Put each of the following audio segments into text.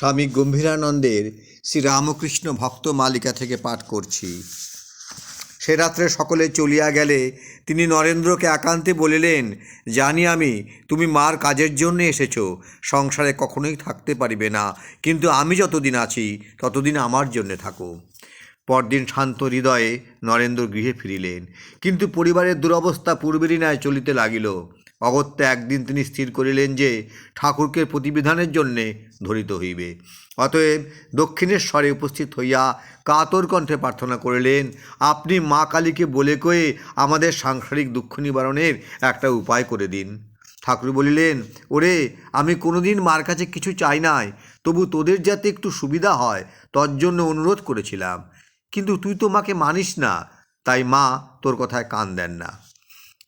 স্বামী গম্ভীরানন্দের শ্রীরামকৃষ্ণ ভক্ত মালিকা থেকে পাঠ করছি। সে রাত্রে সকলে চলিয়া গেলে তিনি নরেন্দ্রকে একান্তে বলিলেন, জানি আমি, তুমি মার কাজের জন্য এসেছ, সংসারে কখনোই থাকতে পারিবে না, কিন্তু আমি যতদিন আছি, ততদিন আমার জন্যে থাকো। পরদিন শান্ত হৃদয়ে নরেন্দ্র গৃহে ফিরিলেন, কিন্তু পরিবারের দুরবস্থা পূর্বেরই ন্যায় চলিতে লাগিল। অগত্যা একদিন তিনি স্থির করিলেন যে ঠাকুরকে প্রতিবিধানের জন্যে ধরিত হইবে। অতএব দক্ষিণেশ্বরে উপস্থিত হইয়া কাতর কণ্ঠে প্রার্থনা করিলেন, আপনি মা কালীকে বলে কয়ে আমাদের সাংসারিক দুঃখ নিবারণের একটা উপায় করে দিন। ঠাকুর বলিলেন, ওরে, আমি কোনোদিন মার কাছে কিছু চাই নাই, তবু তোদের যাতে একটু সুবিধা হয়, তোর জন্য অনুরোধ করেছিলাম। কিন্তু তুই তো মাকে মানিস না, তাই মা তোর কথায় কান দেন না।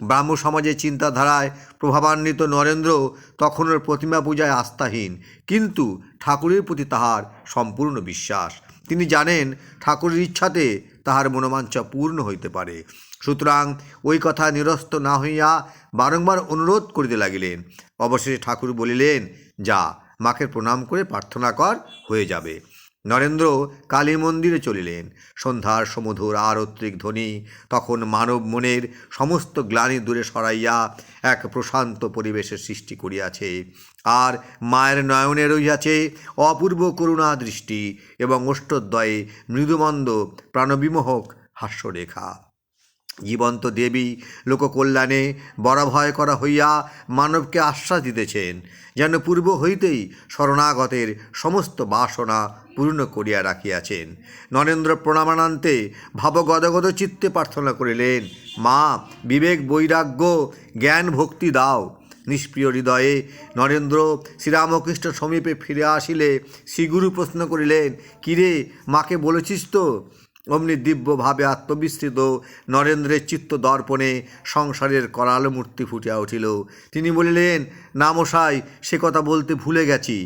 ব্রাহ্ম সমাজের চিন্তাধারায় প্রভাবান্বিত নরেন্দ্র তখন প্রতিমা পূজায় আস্থাহীন। কিন্তু ঠাকুরের প্রতি তাহার সম্পূর্ণ বিশ্বাস। তিনি জানেন ঠাকুরের ইচ্ছাতে তাহার মনোবাঞ্ছা পূর্ণ হইতে পারে। সুতরাং ওই কথা নিরস্ত না হইয়া বারংবার অনুরোধ করিতে লাগিলেন। অবশেষে ঠাকুর বলিলেন, যা, মাকে প্রণাম করে প্রার্থনা কর, হয়ে যাবে। নরেন্দ্র কালী মন্দিরে চলিলেন। সন্ধ্যার সমধুর আরত্রিক ধ্বনি তখন মানব মনের সমস্ত গ্লানি দূরে সরাইয়া এক প্রশান্ত পরিবেশের সৃষ্টি করিয়াছে। আর মায়ের নয়নে রইয়াছে অপূর্ব করুণা দৃষ্টি এবং অষ্টদ্বয়ে মৃদুমন্দ প্রাণবিমোহক হাস্যরেখা। জীবন্ত দেবী লোককল্যাণে বরাভয় করা হইয়া মানবকে আশ্বাস দিতেছেন, যেন পূর্ব হইতেই শরণাগতের সমস্ত বাসনা পূর্ণ করিয়া রাখিয়াছেন। নরেন্দ্র প্রণামানান্তে ভাবগদগদ চিত্তে প্রার্থনা করিলেন, মা, বিবেক, বৈরাগ্য, জ্ঞান, ভক্তি দাও। নিষ্প্রিয় হৃদয়ে নরেন্দ্র শ্রীরামকৃষ্ণ সমীপে ফিরে আসিলে শ্রীগুরু প্রশ্ন করিলেন, কিরে, মাকে বলেছিস তো অমনি দিব্যভাবে আত্মবিস্তৃত নরেন্দ্রের চিত্ত দর্পণে সংসারের করাল মূর্তি ফুটিয়া উঠিল। তিনি বলিলেন না মশাই সে কথা বলতে ভুলে গেছি।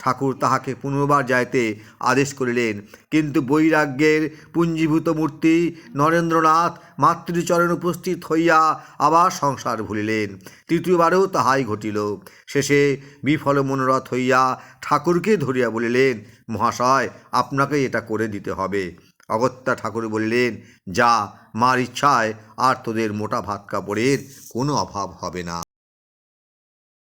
ঠাকুর তাহাকে পুনর্বার যাইতে আদেশ করিলেন, কিন্তু বৈরাগ্যের পুঞ্জীভূত মূর্তি নরেন্দ্রনাথ মাতৃচরণ উপস্থিত হইয়া আবার সংসার ভুলিলেন। তৃতীয়বারেও তাহাই ঘটিল। শেষে বিফল মনোরথ হইয়া ঠাকুরকে ধরিয়া বলিলেন, মহাশয়, আপনাকে এটা করে দিতে হবে। অগত্যা ঠাকুর বললেন, যা, মার ইচ্ছায় আর তোদের মোটা ভাত কাপড়ের কোনো অভাব হবে না।